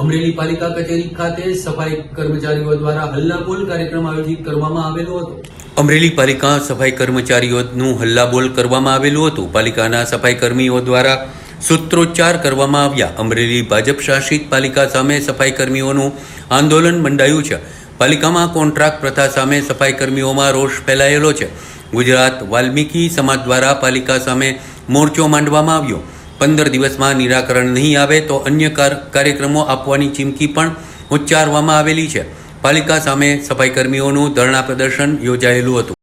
અમરેલી પાલિકા કચેરી ખાતે સફાઈ કર્મચારીઓ દ્વારા હલ્લાબોલ કાર્યક્રમ આયોજિત કરવામાં આવેલો હતો. અમરેલી પાલિકા સફાઈ કર્મચારીઓનું હલ્લાબોલ કરવામાં આવેલું હતું. પાલિકાના સફાઈ કર્મીઓ દ્વારા સૂત્રોચ્ચાર કરવામાં આવ્યા. અમરેલી ભાજપ શાસિત પાલિકા સામે સફાઈ કર્મીઓનું આંદોલન મંડાયું છે. પાલિકામાં કોન્ટ્રાક્ટ પ્રથા સામે સફાઈ કર્મીઓમાં રોષ ફેલાયેલો છે. ગુજરાત વાલ્મીકી સમાજ દ્વારા પાલિકા સામે મોરચો માંડવામાં આવ્યો. પંદર દિવસમાં નિરાકરણ નહીં આવે તો અન્ય કાર- કાર્યક્રમો આપવાની ચીમકી પણ ઉચ્ચારવામાં આવેલી છે. પાલિકા સામે સફાઈકર્મીઓનું ધરણા પ્રદર્શન યોજાયેલું હતું.